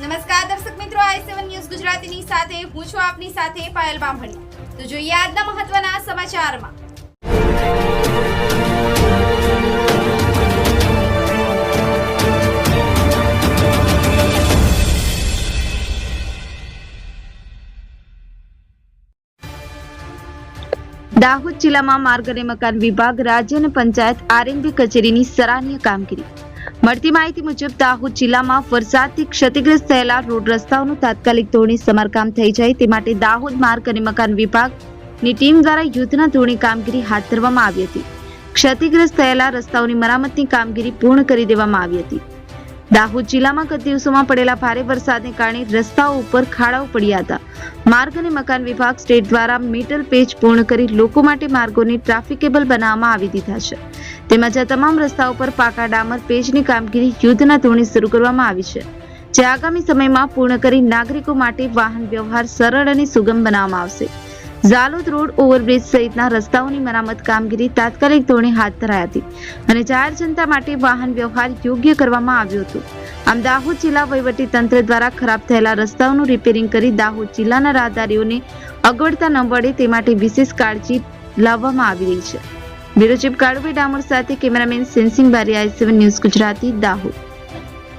નમસ્કાર દર્શક મિત્રો, આઈ સેવન ન્યૂઝ ગુજરાતીની સાથે, હું છું આપની સાથે પાયલ બામણી. તો જોઈએ આજના મહત્વના સમાચારમાં. દાહોદ જિલ્લામાં માર્ગ અને મકાન વિભાગ રાજ્ય અને પંચાયત આરએનબી કચેરીની સરાહનીય કામગીરી. મળતી માહિતી મુજબ દાહોદ જિલ્લામાં વરસાદથી ક્ષતિગ્રસ્ત થયેલા રોડ રસ્તાઓનું તાત્કાલિક ધોરણે સમારકામ થઈ જાય તે માટે દાહોદ માર્ગ અને મકાન વિભાગની ટીમ દ્વારા યુદ્ધના ધોરણે કામગીરી હાથ ધરવામાં આવી હતી. ક્ષતિગ્રસ્ત થયેલા રસ્તાઓની મરામતની કામગીરી પૂર્ણ કરી દેવામાં આવી હતી. દાહોદ જિલ્લામાં ગત દિવસોમાં પડેલા ભારે વરસાદને કારણે રસ્તાઓ ઉપર ખાડાઓ પડ્યા હતા. માર્ગ અને મકાન વિભાગ સ્ટેટ દ્વારા મીટર પેજ પૂર્ણ કરી લોકો માટે માર્ગોને ટ્રાફિકેબલ બનાવવામાં આવી દીધા છે. તેમજ આ તમામ રસ્તાઓ પર પાકા ડામર પેજની કામગીરી યુદ્ધના ધોરણે શરૂ કરવામાં આવી છે. જે આગામી સમયમાં પૂર્ણ કરી નાગરિકો માટે વાહન વ્યવહાર સરળ અને સુગમ બનાવવામાં આવશે. ઝાલોદ રોડ ઓવરબ્રિજ સહિતના રસ્તાઓની મરામત કામગીરી તાત્કાલિક ધોરણે હાથ ધરાઈ હતી અને જાહેર જનતા માટે વાહન વ્યવહાર યોગ્ય કરવામાં આવ્યો હતો. આમ દાહોદ જિલ્લા વહીવટી તંત્ર દ્વારા ખરાબ થયેલા રસ્તાઓનું રિપેરિંગ કરી દાહોદ જિલ્લાના રાહદારીઓને અગવડતા ન પડે તે માટે વિશેષ કાળજી લાવવામાં આવી રહી છે. બ્યુરો ચીફ કાળુભાઈ ડામોર સાથે cameraman Sensing Bari I seven news Gujarati, Dahod.